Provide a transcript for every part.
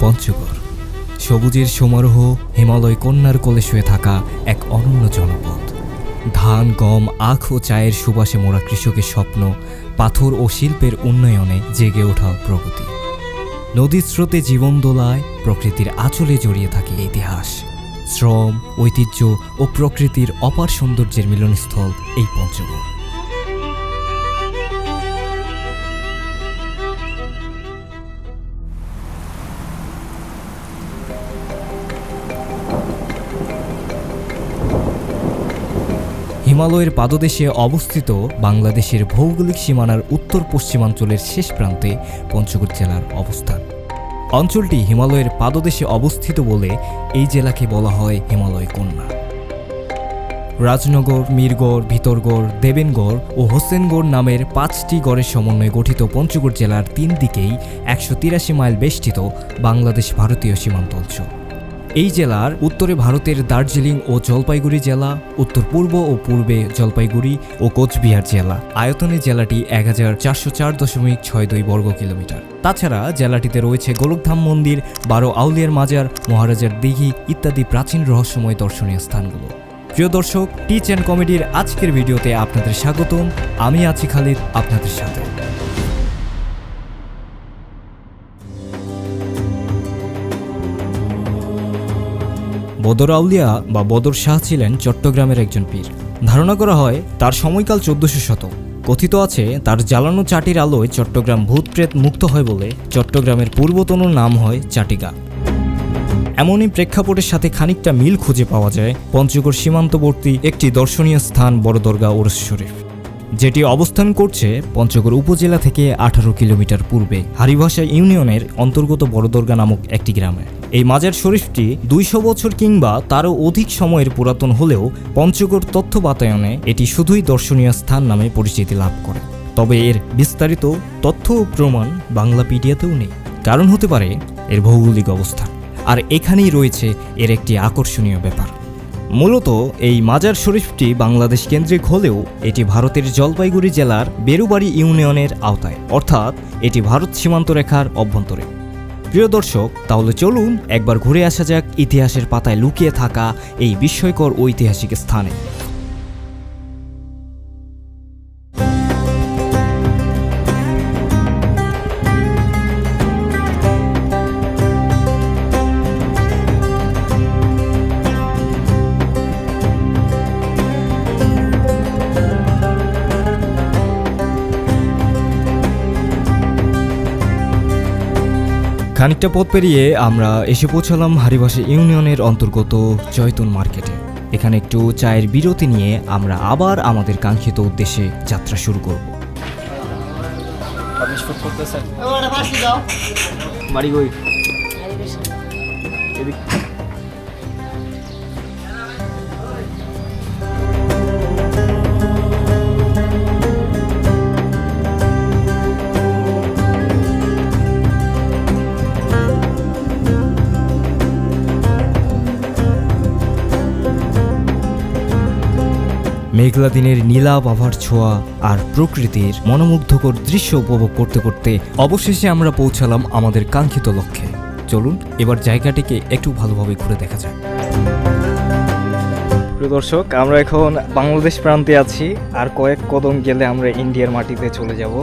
পঞ্চগড়। সবুজের সমারোহ হিমালয় কন্যার কোলে শুয়ে থাকা এক অনন্য জনপদ। ধান, গম, আখ ও চায়ের সুবাসে মোড়া কৃষকের স্বপ্ন, পাথর ও শিল্পের উন্নয়নে জেগে ওঠা প্রগতি। নদীর স্রোতে জীবন দোলায়, প্রকৃতির আঁচলে জড়িয়ে থাকে ইতিহাস। শ্রম, ঐতিহ্য ও প্রকৃতির অপার সৌন্দর্যের মিলনস্থল এই পঞ্চগড়। হিমালয়ের পাদদেশে অবস্থিত বাংলাদেশের ভৌগোলিক সীমানার উত্তর পশ্চিমাঞ্চলের শেষ প্রান্তে পঞ্চগড় জেলার অবস্থান। অঞ্চলটি হিমালয়ের পাদদেশে অবস্থিত বলে এই জেলাকে বলা হয় হিমালয় কন্যা। রাজনগর, মিরগড়, ভিতরগড়, দেবেনগড় ও হোসেনগড় নামের পাঁচটি গড়ের সমন্বয়ে গঠিত পঞ্চগড় জেলার তিন দিকেই একশো তিরাশি মাইল বেষ্টিত বাংলাদেশ ভারতীয় সীমান্ত অঞ্চল। এই জেলার উত্তরে ভারতের দার্জিলিং ও জলপাইগুড়ি জেলা, উত্তর পূর্ব ও পূর্বে জলপাইগুড়ি ও কোচবিহার জেলা। আয়তনে জেলাটি এক হাজার চারশো চার দশমিক ছয় দুই বর্গ কিলোমিটার। তাছাড়া জেলাটিতে রয়েছে গোলকধাম মন্দির, বারো আউলিয়ার মাজার, মহারাজার দিঘি ইত্যাদি প্রাচীন রহস্যময় দর্শনীয় স্থানগুলো। প্রিয় দর্শক, টিচ অ্যান্ড কমেডির আজকের ভিডিওতে আপনাদের স্বাগতম। আমি আছি খালিদ, আপনাদের সাথে। বদর আউলিয়া বা বদর শাহ ছিলেন চট্টগ্রামের একজন পীর। ধারণা করা হয়, তার সময়কাল চোদ্দশো শতক। কথিত আছে, তার জ্বালানো চাটির আলোয় চট্টগ্রাম ভূতপ্রেত মুক্ত হয় বলে চট্টগ্রামের পূর্বতন নাম হয় চাটিগা। এমনই প্রেক্ষাপটের সাথে খানিকটা মিল খুঁজে পাওয়া যায় পঞ্চগড় সীমান্তবর্তী একটি দর্শনীয় স্থান বড়দরগা ওরস শরীফ যেটি অবস্থান করছে পঞ্চগড় উপজেলা থেকে আঠারো কিলোমিটার পূর্বে হারিভাষা ইউনিয়নের অন্তর্গত বড়দরগা নামক একটি গ্রামে। এই মাজার শরীফটি দুইশো বছর কিংবা তারও অধিক সময়ের পুরাতন হলেও পঞ্চগড় তথ্য বাতায়নে এটি শুধুই দর্শনীয় স্থান নামে পরিচিতি লাভ করে। তবে এর বিস্তারিত তথ্য ও প্রমাণ বাংলাপিডিয়াতেও নেই। কারণ হতে পারে এর ভৌগোলিক অবস্থান। আর এখানেই রয়েছে এর একটি আকর্ষণীয় ব্যাপার। মূলত এই মাজার শরীফটি বাংলাদেশ কেন্দ্রিক হলেও এটি ভারতের জলপাইগুড়ি জেলার বেরুবাড়ি ইউনিয়নের আওতায়, অর্থাৎ এটি ভারত সীমান্ত রেখার অভ্যন্তরে। প্রিয় দর্শক, তাহলে চলুন একবার ঘুরে আসা যাক ইতিহাসের পাতায় লুকিয়ে থাকা এই বিস্ময়কর ঐতিহাসিক স্থানে। খানিকটা পথ পেরিয়ে আমরা এসে পৌঁছালাম হারিবাসী ইউনিয়নের অন্তর্গত জয়তুন মার্কেটে। এখানে একটু চায়ের বিরতি নিয়ে আমরা আবার আমাদের কাঙ্ক্ষিত উদ্দেশ্যে যাত্রা শুরু করব। বাড়ি মেঘলা দিনের নীলাভ আভার ছোঁয়া আর প্রকৃতির মনোমুগ্ধকর দৃশ্য উপভোগ করতে করতে অবশেষে আমরা পৌঁছালাম আমাদের কাঙ্ক্ষিত লক্ষ্যে। চলুন, এবার জায়গাটিকে একটু ভালোভাবে ঘুরে দেখা যাক। দর্শক, আমরা এখন বাংলাদেশ প্রান্তে আছি আর কয়েক কদম গেলে আমরা ইন্ডিয়ার মাটিতে চলে যাব।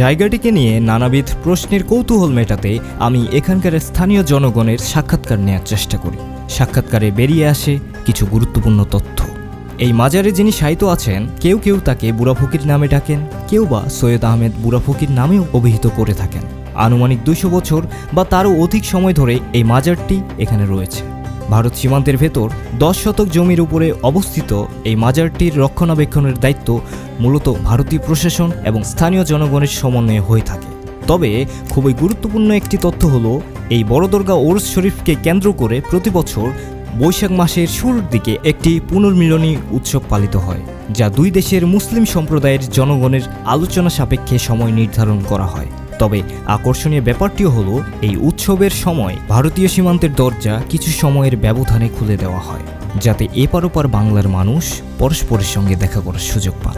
জায়গাটিকে নিয়ে নানাবিধ প্রশ্নের কৌতূহল মেটাতে আমি এখানকার স্থানীয় জনগণের সাক্ষাৎকার নেওয়ার চেষ্টা করি। সাক্ষাৎকারে বেরিয়ে আসে কিছু গুরুত্বপূর্ণ তথ্য। এই মাজারে যিনি সাহিত্য আছেন, কেউ কেউ তাকে বুড়া ফকির নামে ডাকেন, কেউ বা সৈয়দ আহমেদ বুড়া ফকির নামেও অভিহিত করে থাকেন। আনুমানিক দুশো বছর বা তারও অধিক সময় ধরে এই মাজারটি এখানে রয়েছে। ভারত সীমান্তের ভেতর দশ শতক জমির উপরে অবস্থিত এই মাজারটির রক্ষণাবেক্ষণের দায়িত্ব মূলত ভারতীয় প্রশাসন এবং স্থানীয় জনগণের সমন্বয়ে হয়ে থাকে। তবে খুবই গুরুত্বপূর্ণ একটি তথ্য হলো, এই বড়দরগা ওরস শরীফকে কেন্দ্র করে প্রতি বছর বৈশাখ মাসের শুরুর দিকে একটি পুনর্মিলনী উৎসব পালিত হয়, যা দুই দেশের মুসলিম সম্প্রদায়ের জনগণের আলোচনা সাপেক্ষে সময় নির্ধারণ করা হয়। তবে আকর্ষণীয় ব্যাপারটিও হলো, এই উৎসবের সময় ভারতীয় সীমান্তের দরজা কিছু সময়ের ব্যবধানে খুলে দেওয়া হয়। যাতে এপার ওপার বাংলার মানুষ পরস্পরের সঙ্গে দেখা করার সুযোগ পান।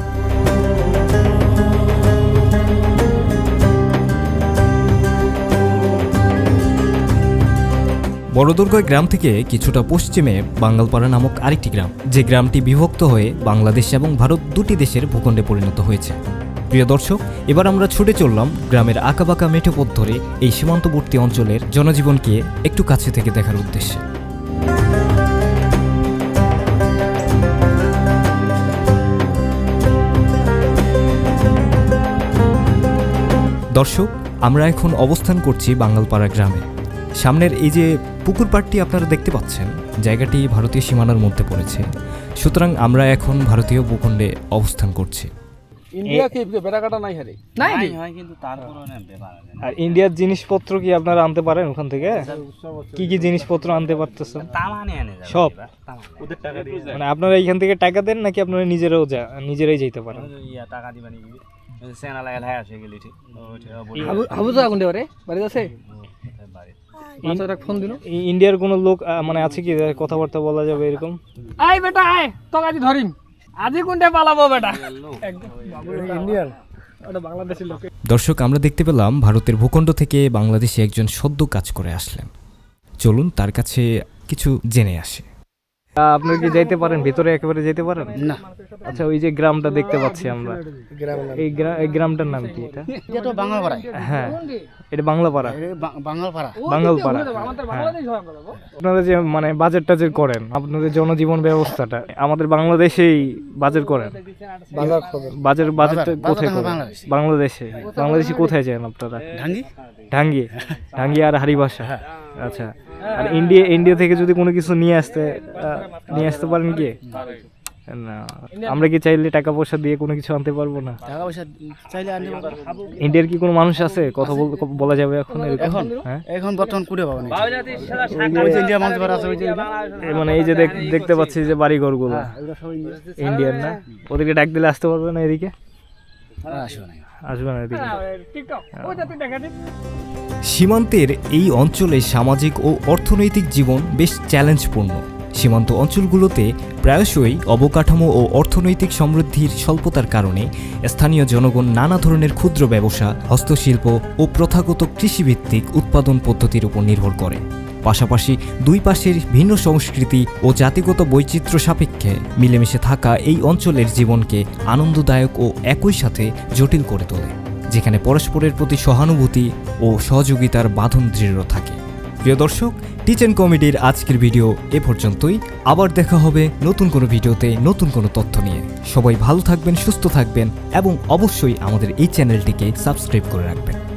বড়দুর্গয় গ্রাম থেকে কিছুটা পশ্চিমে বাঙ্গালপাড়া নামক আরেকটি গ্রাম, যে গ্রামটি বিভক্ত হয়ে বাংলাদেশ এবং ভারত দুটি দেশের ভূখণ্ডে পরিণত হয়েছে। প্রিয় দর্শক, এবার আমরা ছুটে চললাম গ্রামের আঁকাবাঁকা মেঠো পথ ধরে এই সীমান্তবর্তী অঞ্চলের জনজীবনকে একটু কাছে থেকে দেখার উদ্দেশ্যে। দর্শক আমরা এখন অবস্থান করছি বাঙ্গালপাড়া গ্রামে। সামনের এই যে পুকুর পাড়টি আপনারা দেখতে পাচ্ছেন জায়গাটি ভারতীয় সীমানার মধ্যে পড়েছে। সুতরাং আমরা এখন ভারতীয় ভূখণ্ডে অবস্থান করছি। ইন্ডিয়া কি বেড়া নাই হারে? নাই। নাই হয় কিন্তু তারপরেও না ব্যাপার আছে। না। আর ইন্ডিয়ার জিনিসপত্র কি আপনারা আনতে পারেন ওখান থেকে? কি কি জিনিসপত্র আনতে পারতেছেন? তামানে এনে যাবে সব? মানে। আপনারা এইখান থেকে টাকা দেন নাকি আপনারা নিজেরাও যা নিজেরাই যেতে পারেন? টাকা সেনা লাগাল হ্যাঁ আসে গেলি ঠিক। ও ঠিক বলি হাবু হাবু তো আগুন দেবারে বাড়িতে আছে? বাড়ি মাছ একটা ফোন দিল। ইন্ডিয়ার কোনো লোক মানে আছে কি কথাবার্তা বলা যাবে এরকম? আয় বেটা আয়। তোকে আজ ধরিম। আজি কোনটা পালাবো বেটা? ইন্ডিয়ান। লোক। দর্শক আমরা দেখতে পেলাম ভারতের ভূখণ্ড থেকে বাংলাদেশে একজন সদ্য কাজ করে আসলেন। চলুন তার কাছে কিছু জেনে আসে। আহ, আপনারা কি যাইতে পারেন? ভিতরে একেবারে যেতে পারেন? না। আচ্ছা ওই যে গ্রামটা দেখতে পাচ্ছি আমরা। এই এই গ্রামটার নাম কি এটা? এটা তো বাঙাল হ্যাঁ এটা বাংলা পাড়া বাঙাল পাড়া বাঙাল পাড়া আমাদের বাংলাদেশ হয়। আপনারা যে মানে বাজেট টাজেট করেন আপনাদের জনজীবন ব্যবস্থাটা আমাদের বাংলাদেশেই বাজেট করেন। বাজার বাজেটটা কোথায় করেন? বাংলাদেশে। বাংলাদেশে। কোথায় যান আপনারা? ঢাঙ্গি? ঢাঙ্গি। ঢাঙ্গি আর হারিবাসা আচ্ছা। আর ইন্ডিয়া ইন্ডিয়া থেকে যদি কোনো কিছু নিয়ে আসতে নিয়ে আসতে পারেন কি? না আমরা কি চাইলে টাকা পয়সা দিয়ে কোনো কিছু আনতে পারব না? টাকা পয়সা চাইলে আনতে পারব। ইন্ডিয়ার কি কোনো মানুষ আছে? কথা বল- বলা যাবে এখন এখন? হ্যাঁ? এখন বর্তমান কুড়ে পাবো না ইন্ডিয়া মানুষ আছে ওই যে মানে এই যে দেখ- দেখতে পাচ্ছি যে বাড়িঘরগুলো ইন্ডিয়ান না? ওদেরকে ডাক দিলে আসতে পারবে না এদিকে? আসবে না। আসবে না এদিকে। টিকটক ওইটা দেখা দিন সীমান্তের এই অঞ্চলে সামাজিক ও অর্থনৈতিক জীবন বেশ চ্যালেঞ্জপূর্ণ সীমান্ত অঞ্চলগুলোতে প্রায়শই অবকাঠামো ও অর্থনৈতিক সমৃদ্ধির স্বল্পতার কারণে স্থানীয় জনগণ নানা ধরনের ক্ষুদ্র ব্যবসা হস্তশিল্প ও প্রথাগত কৃষিভিত্তিক উৎপাদন পদ্ধতির উপর নির্ভর করে। পাশাপাশি দুই পাশের ভিন্ন সংস্কৃতি ও জাতিগত বৈচিত্র্য সাপেক্ষে মিলেমিশে থাকা এই অঞ্চলের জীবনকে আনন্দদায়ক ও একই সাথে জটিল করে তোলে, যেখানে পরস্পরের প্রতি সহানুভূতি ও সহযোগিতার বাঁধন দৃঢ় থাকে। প্রিয় দর্শক টিচেন কমেডির আজকের ভিডিও এ পর্যন্তই। আবার দেখা হবে নতুন কোনো ভিডিওতে নতুন কোনো তথ্য নিয়ে। সবাই ভালো থাকবেন, সুস্থ থাকবেন এবং অবশ্যই আমাদের এই চ্যানেলটিকে সাবস্ক্রাইব করে রাখবেন।